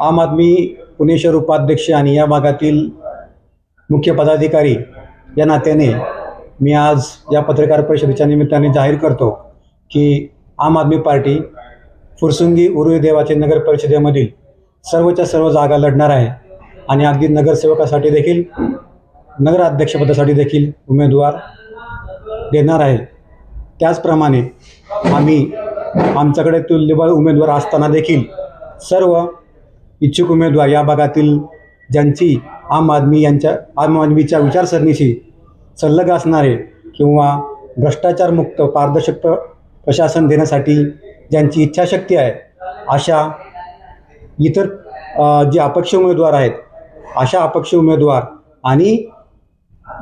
आम आदमी पुणे शहर उपाध्यक्ष आणि या भागातील मुख्य पदाधिकारी या नात्याने मी आज या पत्रकार परिषदेच्या निमित्ताने जाहीर करतो की आम आदमी पार्टी फुरसुंगी उरुई देवाचे नगर परिषदेमधील सर्वच्या सर्व जागा लढणार आहे आणि अगदी नगरसेवकासाठी देखील नगराध्यक्षपदासाठी देखील उमेदवार देणार आहे. त्याचप्रमाणे आम्ही आमच्याकडे तुल्यबळ उमेदवार असताना देखील सर्व इच्छुक उमेदवार या भागातील ज्यांची आम आदमी यांच्या आम आदमीच्या विचारसरणीशी संलग्न असणारे किंवा भ्रष्टाचारमुक्त पारदर्शक प्रशासन देण्यासाठी ज्यांची इच्छाशक्ती आहे अशा इतर जे अपक्ष उमेदवार आहेत अशा अपक्ष उमेदवार आणि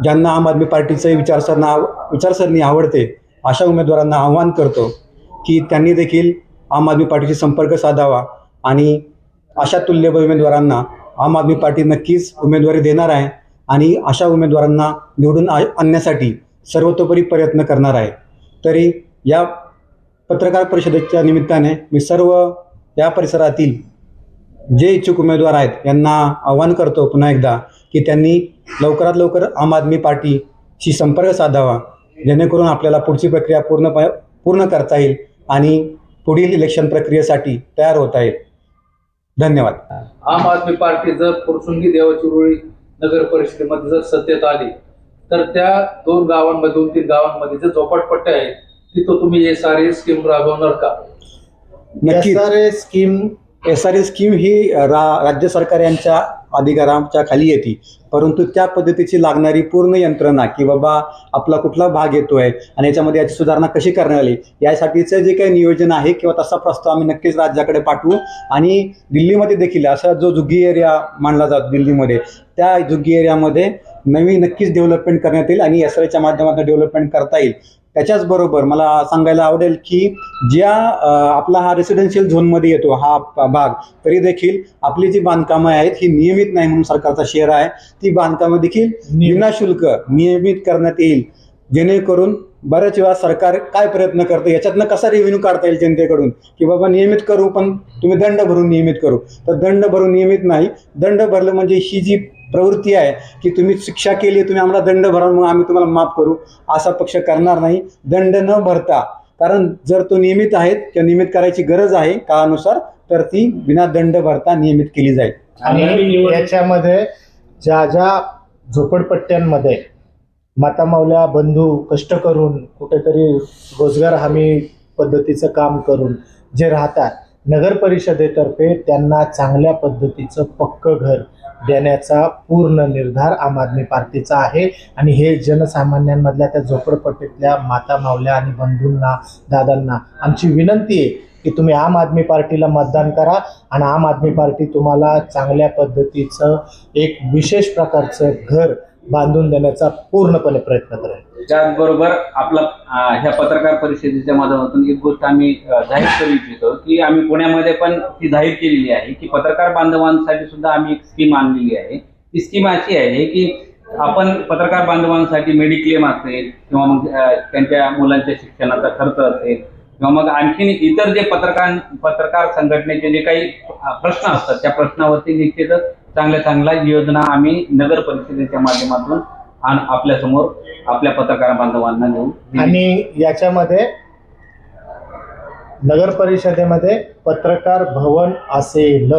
ज्यांना आम आदमी पार्टीचं विचारसरणा विचारसरणी आवडते अशा उमेदवारांना आव्हान करतो की त्यांनी देखील आम आदमी पार्टीशी संपर्क साधावा आणि अशा तुल्यबळ उमेदवारांना आम आदमी पार्टी नक्कीच उमेदवारी देणार आहे आणि अशा उमेदवारांना निवडून आ- आणण्यासाठी सर्वतोपरी प्रयत्न करणार आहे. तरी या पत्रकार परिषदेच्या निमित्ताने मी सर्व या परिसरातील जे इच्छुक उमेदवार आहेत यांना आवाहन करतो पुन्हा एकदा की त्यांनी लवकरात लवकर आम आदमी पार्टीशी संपर्क साधावा जेणेकरून आपल्याला पुढची प्रक्रिया पूर्ण पूर्ण करता येईल आणि पुढील इलेक्शन प्रक्रियेसाठी तयार होता येईल. धन्यवाद. आम आदमी पार्टी जर फुरसुंगी देवाची रुळी नगर परिषदेमध्ये जर सत्तेत आली तर त्या दोन गावांमध्ये दोन तीन गावांमध्ये जे झोपडपट्ट्या आहेत तिथं तुम्ही हे सारे स्कीम राबवणार का? नक्कीच. S scheme S R A scheme ही रा राज्य सरकार यांच्या अधिकाराच्या खाली येते. परंतु त्या पद्धतीची लागणारी पूर्ण यंत्रणा की बाबा आपला कुठला भाग येतो आहे आणि याच्यामध्ये याची सुधारणा कशी करण्यात आली यासाठीचं जे काही नियोजन आहे किंवा तसा प्रस्ताव आम्ही नक्कीच राज्याकडे पाठवू. आणि दिल्लीमध्ये देखील असा जो जुग्गी एरिया मानला जातो दिल्लीमध्ये त्या जुग्गी एरियामध्ये नवी नक्कीच डेव्हलपमेंट करण्यात येईल आणि एस आर एच्या माध्यमातून डेव्हलपमेंट करता येईल. त्याच्याचबरोबर मला सांगायला आवडेल की ज्या आपला हा रेसिडेन्शियल झोनमध्ये येतो हा भाग तरी देखील आपली जी बांधकामं आहेत ही नियमित नाही म्हणून सरकारचा शेअर आहे. ती बांधकामं देखील विनाशुल्क नियमित करण्यात येईल. जेणेकरून बऱ्याच वेळा सरकार काय प्रयत्न करतं याच्यातनं कसा रेव्हेन्यू काढता येईल जनतेकडून? की बाबा नियमित करू पण तुम्ही दंड भरून नियमित करू. तर दंड भरून नियमित नाही. दंड भरलं म्हणजे ही जी प्रवृत्ती आहे की तुम्ही शिक्षा केली तुम्ही आम्हाला दंड भरा मग आम्ही तुम्हाला माफ करू असा पक्ष करणार नाही. दंड न भरता कारण जर तो नियमित आहे किंवा नियमित करायची गरज आहे काळानुसार तर ती विना दंड भरता नियमित केली जाईल. आणि याच्यामध्ये ज्या ज्या झोपडपट्ट्यांमध्ये मातामावल्या बंधू कष्ट करून कुठेतरी रोजगार हमी पद्धतीचं काम करून जे राहतात नगर परिषदेतर्फे त्यांना चांगल्या पद्धतीचं पक्कं घर देण्याचा पूर्ण निर्धार आम आदमी पार्टीचा आहे. आणि हे जनसामान्यांमधल्या त्या झोपडपट्टीतल्या माता मावल्या आणि बंधूंना दादांना आमची विनंती आहे की तुम्ही आम आदमी पार्टीला मतदान करा आणि आम आदमी पार्टी तुम्हाला चांगल्या पद्धतीचं एक विशेष प्रकारचं घर बांधून देण्याचा पूर्णपणे प्रयत्न करेल त्याचबरोबर आपला ह्या पत्रकार परिषदेच्या माध्यमातून एक गोष्ट आम्ही जाहीर करू इच्छितो की आम्ही पुण्यामध्ये पण ती जाहीर केलेली आहे की पत्रकार बांधवांसाठी सुद्धा आम्ही एक स्कीम आणलेली आहे. ती स्कीम अशी आहे की आपण पत्रकार बांधवांसाठी मेडिक्लेम असेल किंवा मग त्यांच्या मुलांच्या शिक्षणाचा खर्च असेल किंवा मग आणखीन इतर जे पत्रकार पत्रकार संघटनेचे जे काही प्रश्न असतात त्या प्रश्नावरती निश्चितच चांगल्या चांगल्या योजना आम्ही नगर परिषदेच्या माध्यमातून आणि आपल्यासमोर आपल्या पत्रकार बांधवांना देऊ आणि याच्यामध्ये नगर परिषदेमध्ये पत्रकार भवन असेल.